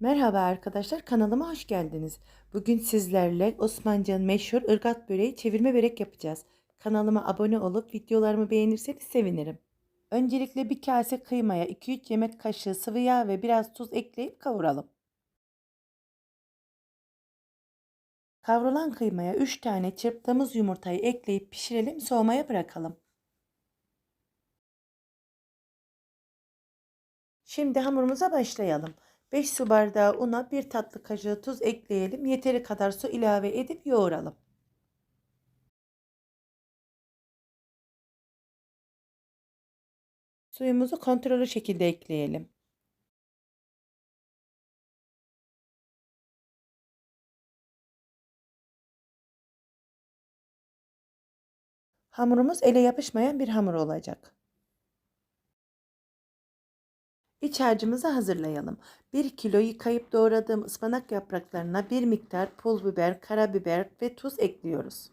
Merhaba arkadaşlar kanalıma hoş geldiniz. Bugün sizlerle Osmancan'ın meşhur ırgat böreği çevirme börek yapacağız. Kanalıma abone olup videolarımı beğenirseniz sevinirim. Öncelikle bir kase kıymaya 2-3 yemek kaşığı sıvı yağ ve biraz tuz ekleyip kavuralım. Kavrulan kıymaya 3 tane çırptığımız yumurtayı ekleyip pişirelim soğumaya bırakalım. Şimdi hamurumuza başlayalım. 5 su bardağı una 1 tatlı kaşığı tuz ekleyelim. Yeteri kadar su ilave edip yoğuralım. Suyumuzu kontrollü şekilde ekleyelim. Hamurumuz ele yapışmayan bir hamur olacak. İç harcımızı hazırlayalım. 1 kilo yıkayıp doğradığım ıspanak yapraklarına bir miktar pul biber, karabiber ve tuz ekliyoruz.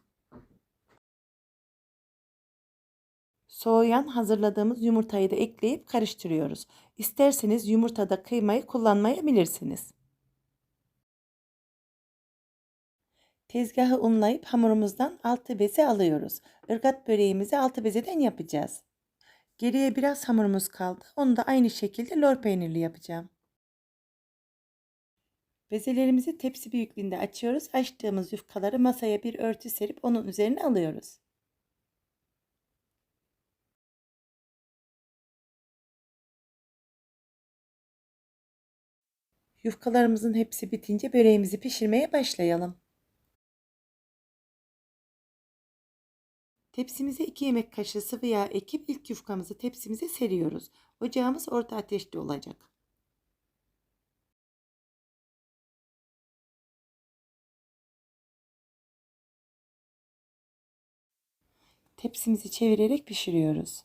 Soğuyan hazırladığımız yumurtayı da ekleyip karıştırıyoruz. İsterseniz yumurtada kıymayı kullanmayabilirsiniz. Tezgahı unlayıp hamurumuzdan altı beze alıyoruz. Irgat böreğimizi altı bezeden yapacağız. Geriye biraz hamurumuz kaldı. Onu da aynı şekilde lor peynirli yapacağım. Bezelerimizi tepsi büyüklüğünde açıyoruz. Açtığımız yufkaları masaya bir örtü serip onun üzerine alıyoruz. Yufkalarımızın hepsi bitince böreğimizi pişirmeye başlayalım. Tepsimize 2 yemek kaşığı sıvı yağ ekip ilk yufkamızı tepsimize seriyoruz. Ocağımız orta ateşte olacak. Tepsimizi çevirerek pişiriyoruz.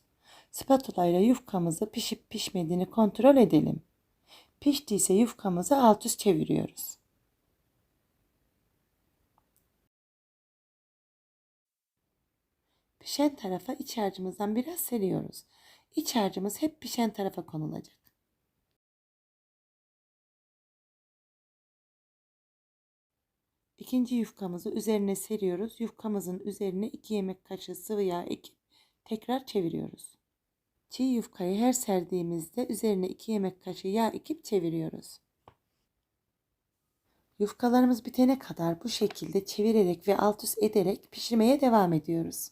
Spatula ile yufkamızı pişip pişmediğini kontrol edelim. Piştiyse yufkamızı alt üst çeviriyoruz. Pişen tarafa iç harcımızdan biraz seriyoruz. İç harcımız hep pişen tarafa konulacak. İkinci yufkamızı üzerine seriyoruz. Yufkamızın üzerine 2 yemek kaşığı sıvı yağ ekip tekrar çeviriyoruz. Çiğ yufkayı her serdiğimizde üzerine 2 yemek kaşığı yağ ekip çeviriyoruz. Yufkalarımız bitene kadar bu şekilde çevirerek ve alt üst ederek pişirmeye devam ediyoruz.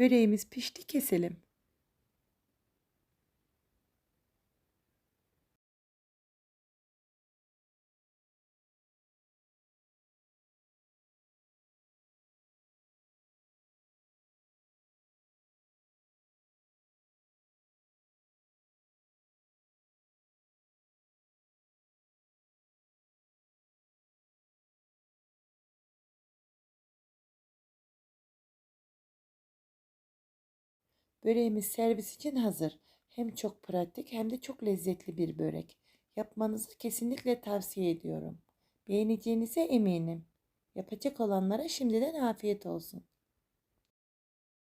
Böreğimiz pişti keselim. Böreğimiz servis için hazır. Hem çok pratik hem de çok lezzetli bir börek. Yapmanızı kesinlikle tavsiye ediyorum. Beğeneceğinize eminim. Yapacak olanlara şimdiden afiyet olsun.